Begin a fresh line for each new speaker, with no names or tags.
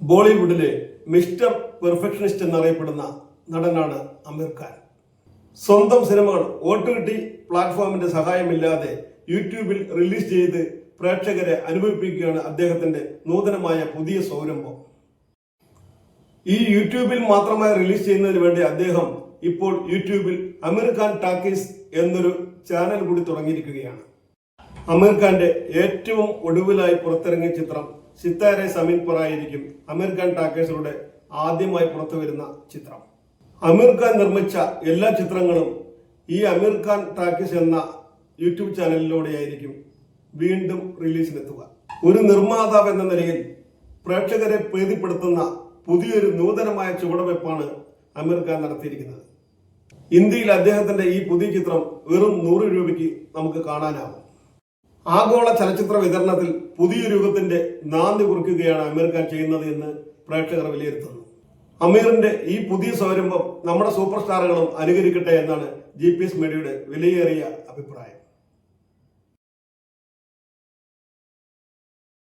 ബോളിവുഡിലെ mister perfectionist എന്നറിയപ്പെടുന്ന നടനാണ് അമീർ ഖാൻ. സ്വന്തം സിനിമകൾ ഓട്ടുകിട്ടി പ്ലാറ്റ്ഫോമിന്റെ സഹായമില്ലാതെ യൂട്യൂബിൽ റിലീസ് ചെയ്ത് പ്രേക്ഷകരെ അനുഭവിപ്പിക്കുകയാണ് അദ്ദേഹത്തിന്റെ നൂതനമായ പുതിയ സൗരംഭം. ഈ യൂട്യൂബിൽ മാത്രമായി റിലീസ് ചെയ്യുന്നതിന് വേണ്ടി അദ്ദേഹം ഇപ്പോൾ യൂട്യൂബിൽ അമീർ ഖാൻ ടാക്കീസ് എന്നൊരു ചാനൽ കൂടി തുടങ്ങിയിരിക്കുകയാണ്. അമീർ ഖാന്റെ ഏറ്റവും ഒടുവിലായി പുറത്തിറങ്ങിയ ചിത്രം സിത്താരെ സമീൻ പർ ആയിരിക്കും അമീർ ഖാൻ ടാക്കേഴ്സിലൂടെ ആദ്യമായി പുറത്തു വരുന്ന ചിത്രം. അമീർ ഖാൻ നിർമ്മിച്ച എല്ലാ ചിത്രങ്ങളും ഈ അമീർ ഖാൻ ടാക്കീസ് എന്ന യൂട്യൂബ് ചാനലിലൂടെയായിരിക്കും വീണ്ടും റിലീസിനെത്തുക. ഒരു നിർമ്മാതാവ് എന്ന നിലയിൽ പ്രേക്ഷകരെ പ്രീതിപ്പെടുത്തുന്ന പുതിയൊരു നൂതനമായ ചുവടുവെപ്പാണ് അമീർ ഖാൻ നടത്തിയിരിക്കുന്നത്. ഇന്ത്യയിൽ അദ്ദേഹത്തിന്റെ ഈ പുതിയ ചിത്രം വെറും നൂറ് രൂപയ്ക്ക് നമുക്ക് കാണാനാവും ആഗോള ചലച്ചിത്ര വിതരണത്തിൽ പുതിയ രൂപത്തിന്റെ നാന്ദി കുറിക്കുകയാണ് അമീർ ഖാൻ ചെയ്യുന്നത് എന്ന് പ്രേക്ഷകർ വിലയിരുത്തുന്നു. അമീറിന്റെ ഈ പുതിയ സംരംഭം നമ്മുടെ സൂപ്പർ സ്റ്റാറുകളും അനുകരിക്കട്ടെ എന്നാണ് ജി പി എസ് മീഡിയയുടെ വിലയേറിയ അഭിപ്രായം.